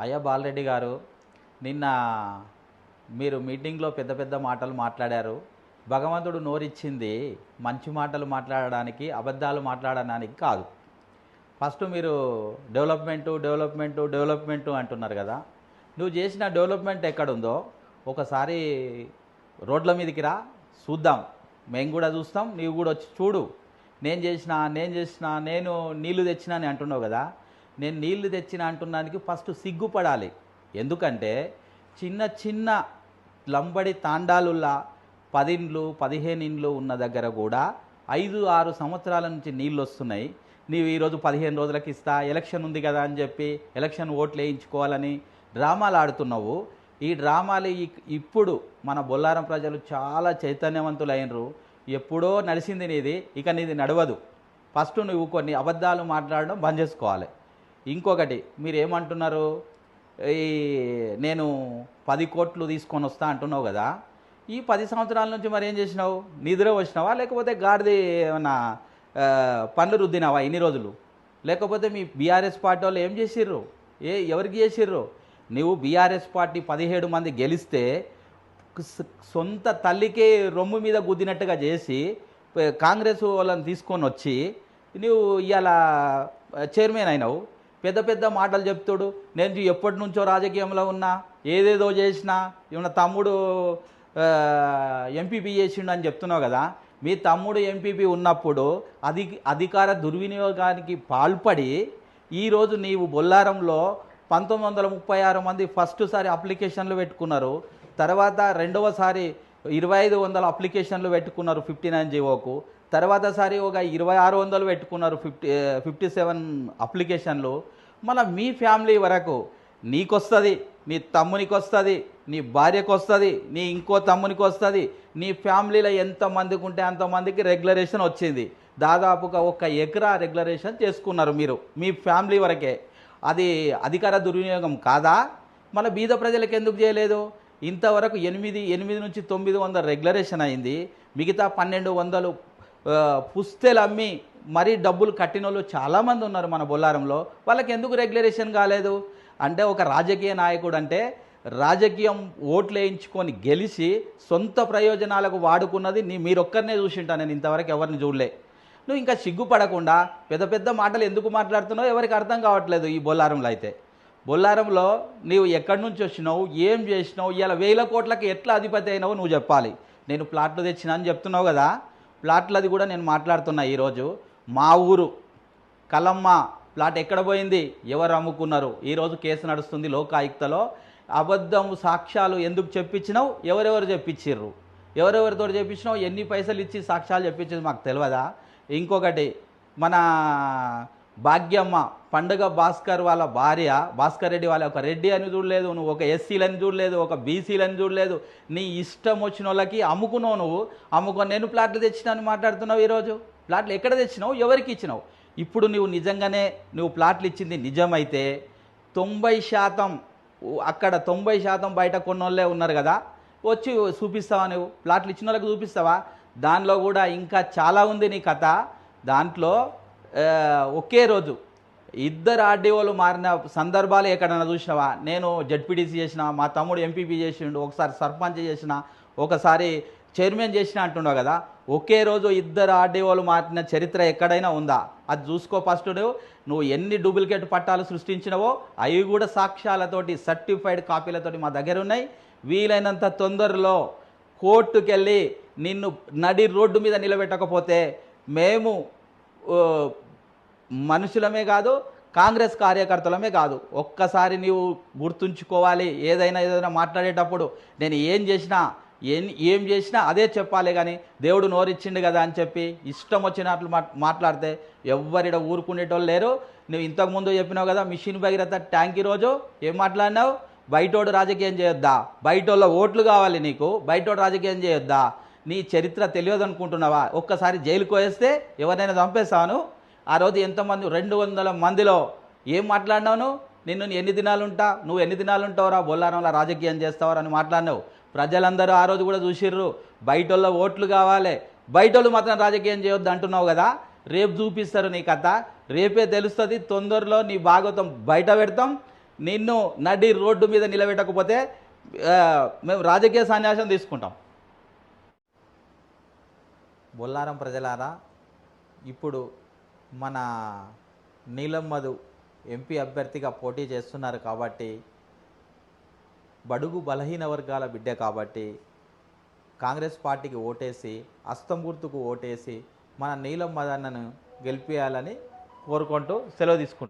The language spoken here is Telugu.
అయ్యా బాలరెడ్డి గారు నిన్న మీరు మీటింగ్లో పెద్ద పెద్ద మాటలు మాట్లాడారు. భగవంతుడు నోరిచ్చింది మంచి మాటలు మాట్లాడడానికి అబద్ధాలు మాట్లాడడానికి కాదు. ఫస్ట్ మీరు డెవలప్మెంటు డెవలప్మెంటు డెవలప్మెంటు అంటున్నారు కదా. నువ్వు చేసిన డెవలప్మెంట్ ఎక్కడుందో ఒకసారి రోడ్ల మీదకి రా చూద్దాం. మేము కూడా చూస్తాం నీవు కూడా వచ్చి చూడు. నేను చేసిన నేను చేసిన నేను నీళ్ళు తెచ్చిన అని అంటున్నావు కదా. నేను నీళ్ళు తెచ్చిన అంటున్నానికి ఫస్ట్ సిగ్గుపడాలి. ఎందుకంటే చిన్న చిన్న లంబడి తాండాలుల్లా పదిండ్లు పదిహేనిండ్లు ఉన్న దగ్గర కూడా ఐదు ఆరు సంవత్సరాల నుంచి నీళ్ళు వస్తున్నాయి నీవు ఈరోజు పదిహేను రోజులకి ఇస్తా ఎలక్షన్ ఉంది కదా అని చెప్పి ఎలక్షన్ ఓట్లు వేయించుకోవాలని డ్రామాలు ఆడుతున్నావు. ఈ డ్రామాలు ఇప్పుడు మన బొల్లారం ప్రజలు చాలా చైతన్యవంతులైనరు. ఎప్పుడో నడిచింది నీది ఇక నీది నడవదు. ఫస్ట్ నువ్వు కొన్ని అబద్ధాలు మాట్లాడడం బంద్ చేసుకోవాలి. ఇంకొకటి మీరు ఏమంటున్నారు ఈ నేను పది కోట్లు తీసుకొని వస్తా అంటున్నావు కదా ఈ పది సంవత్సరాల నుంచి మరి ఏం చేసినావు? నిద్ర వచ్చినావా లేకపోతే గాడిది ఏమన్నా పనులు పండ్లు రుద్దినావా ఇన్ని రోజులు? లేకపోతే మీ బీఆర్ఎస్ పార్టీ వాళ్ళు ఏం చేసిర్రు? ఏ ఎవరికి చేసిర్రు? నువ్వు బీఆర్ఎస్ పార్టీ పదిహేడు మంది గెలిస్తే సొంత తల్లికి రొమ్ము మీద గుద్దినట్టుగా చేసి కాంగ్రెస్ వాళ్ళని తీసుకొని వచ్చి నువ్వు ఇవాళ చైర్మన్ అయినావు. పెద్ద పెద్ద మాటలు చెప్తాడు. నేను ఎప్పటి నుంచో రాజకీయంలో ఉన్నా ఏదేదో చేసినా ఈమె తమ్ముడు ఎంపీపీ చేసిండు అని చెప్తున్నావు కదా. మీ తమ్ముడు ఎంపీపీ ఉన్నప్పుడు అధి అధికార దుర్వినియోగానికి పాల్పడి ఈరోజు నీవు బొల్లారంలో పంతొమ్మిది వందల ముప్పై ఆరు మంది ఫస్ట్ సారి అప్లికేషన్లు పెట్టుకున్నారు. తర్వాత రెండవసారి ఇరవై ఐదు వందల అప్లికేషన్లు పెట్టుకున్నారు ఫిఫ్టీ నైన్ జీవోకు తర్వాత సారి ఒక ఇరవై ఆరు వందలు పెట్టుకున్నారు ఫిఫ్టీ ఫిఫ్టీ సెవెన్ అప్లికేషన్లు. మన మీ ఫ్యామిలీ వరకు నీకొస్తుంది నీ తమ్మునికి వస్తుంది నీ భార్యకు వస్తుంది నీ ఇంకో తమ్మునికి వస్తుంది నీ ఫ్యామిలీలో ఎంతమందికి ఉంటే అంతమందికి రెగ్యులరేషన్ వచ్చింది. దాదాపుగా ఒక ఎకరా రెగ్యులరేషన్ చేసుకున్నారు మీరు మీ ఫ్యామిలీ వరకే. అది అధికార దుర్వినియోగం కాదా? మన బీద ప్రజలకు ఎందుకు చేయలేదు? ఇంతవరకు ఎనిమిది ఎనిమిది నుంచి తొమ్మిది వందల రెగ్యులరేషన్ అయింది. మిగతా పన్నెండు వందలు పుస్తెలు అమ్మి మరీ డబ్బులు కట్టిన వాళ్ళు చాలామంది ఉన్నారు మన బొల్లారంలో. వాళ్ళకి ఎందుకు రెగ్యులరేషన్ కాలేదు? అంటే ఒక రాజకీయ నాయకుడు అంటే రాజకీయం ఓట్లు వేయించుకొని గెలిచి సొంత ప్రయోజనాలకు వాడుకున్నది నీ మీరొక్కరినే చూసింటా నేను ఇంతవరకు ఎవరిని చూడలే. నువ్వు ఇంకా సిగ్గుపడకుండా పెద్ద పెద్ద మాటలు ఎందుకు మాట్లాడుతున్నావు? ఎవరికి అర్థం కావట్లేదు ఈ బొల్లారంలో అయితే. బొల్లారంలో నీవు ఎక్కడి నుంచి వచ్చినావు? ఏం చేసినావు? ఇలా వేల కోట్లకి ఎట్లా అధిపతి అయినావు నువ్వు చెప్పాలి. నేను ప్లాట్లు తెచ్చినా అని చెప్తున్నావు కదా. ప్లాట్లు అది కూడా నేను మాట్లాడుతున్నా ఈరోజు. మా ఊరు కలమ్మ ప్లాట్ ఎక్కడ పోయింది? ఎవరు అమ్ముకున్నారు? ఈరోజు కేసు నడుస్తుంది లోకాయుక్తలో అబద్ధం సాక్ష్యాలు ఎందుకు చెప్పించినావు? ఎవరెవరు చెప్పించిర్రు? ఎవరెవరితో చెప్పించినావు? ఎన్ని పైసలు ఇచ్చి సాక్ష్యాలు చెప్పించింది మాకు తెలియదా? ఇంకొకటి మన భాగ్యమ్మ పండుగ భాస్కర్ వాళ్ళ భార్య భాస్కర్ రెడ్డి వాళ్ళ ఒక రెడ్డి అని చూడలేదు నువ్వు ఒక ఎస్సీలని చూడలేదు ఒక బీసీలని చూడలేదు. నీ ఇష్టం వచ్చిన వాళ్ళకి అమ్ముకున్నావు నువ్వు. అమ్ముకొని నేను ప్లాట్లు తెచ్చినాను మాట్లాడుతున్నావు ఈరోజు. ప్లాట్లు ఎక్కడ తెచ్చినావు? ఎవరికి ఇచ్చినావు? ఇప్పుడు నువ్వు నిజంగానే నువ్వు ప్లాట్లు ఇచ్చింది నిజమైతే తొంభై శాతం అక్కడ తొంభై శాతం బయట కొన్నోళ్ళే ఉన్నారు కదా. వచ్చి చూపిస్తావా నువ్వు? ప్లాట్లు ఇచ్చిన వాళ్ళకి చూపిస్తావా? దానిలో కూడా ఇంకా చాలా ఉంది నీ కథ. దాంట్లో ఒకే రోజు ఇద్దరు ఆర్డీఓలు మారిన సందర్భాలు ఎక్కడైనా చూసినావా? నేను జడ్పీటీసీ చేసిన మా తమ్ముడు ఎంపీపీ చేసిండు ఒకసారి సర్పంచ్ చేసిన ఒకసారి చైర్మన్ చేసిన అంటున్నావు కదా? ఒకే రోజు ఇద్దరు ఆర్డీఓలు మారిన చరిత్ర ఎక్కడైనా ఉందా? అది చూసుకో ఫస్ట్ నువ్వు. నువ్వు ఎన్ని డూప్లికేట్ పట్టాలు సృష్టించినవో అవి కూడా సాక్ష్యాలతోటి సర్టిఫైడ్ కాపీలతోటి మా దగ్గర ఉన్నాయి. వీలైనంత తొందరలో కోర్టుకెళ్ళి నిన్ను నడి రోడ్డు మీద నిలబెట్టకపోతే మేము మనుషులమే కాదు కాంగ్రెస్ కార్యకర్తలమే కాదు. ఒక్కసారి నీవు గుర్తుంచుకోవాలి. ఏదైనా ఏదైనా మాట్లాడేటప్పుడు నేను ఏం చేసినా ఏం ఏం చేసినా అదే చెప్పాలి కానీ దేవుడు నోరిచ్చిండు కదా అని చెప్పి ఇష్టం వచ్చినట్లు మాట్లాడితే ఎవ్వరిడ ఊరుకునేటోళ్ళు లేరు. నువ్వు ఇంతకుముందు చెప్పినావు కదా మిషన్ భగీరథ ట్యాంక్ రోజు ఏం మాట్లాడినావు? బయటోడు రాజకీయం చేయొద్దా? బయటోళ్ళ ఓట్లు కావాలి నీకు బయటోడు రాజకీయం చేయొద్దా? నీ చరిత్ర తెలియదు అనుకుంటున్నావా ఒక్కసారి జైలుకు వేస్తే ఎవరినైనా చంపేస్తాను ఆ రోజు ఎంతమంది రెండు వందల మందిలో ఏం మాట్లాడినావు నిన్ను ఎన్ని దినాలు ఉంటా నువ్వు ఎన్ని దినాలు ఉంటావురా బొల్లారంలో రాజకీయం చేస్తావరా అని మాట్లాడినావు. ప్రజలందరూ ఆ రోజు కూడా చూసిర్రు. బయటోళ్ళ ఓట్లు కావాలి. బయటోళ్ళు మాత్రం రాజకీయం చేయొద్దు అంటున్నావు కదా? రేపు చూపిస్తారు నీ కథ. రేపే తెలుస్తుంది. తొందరలో నీ భాగవతం బయట పెడతాం. నిన్ను నడి రోడ్డు మీద నిలబెట్టకపోతే మేము రాజకీయ సన్యాసం తీసుకుంటాం. బొల్లారం ప్రజలారా ఇప్పుడు మన నీలమ్మధు ఎంపీ అభ్యర్థిగా పోటీ చేస్తున్నారు కాబట్టి బడుగు బలహీన వర్గాల బిడ్డ కాబట్టి కాంగ్రెస్ పార్టీకి ఓటేసి అస్తం గుర్తుకు ఓటేసి మన నీలం మదన్నను గెలిపించాలని కోరుకుంటూ సెలవు తీసుకుంటాం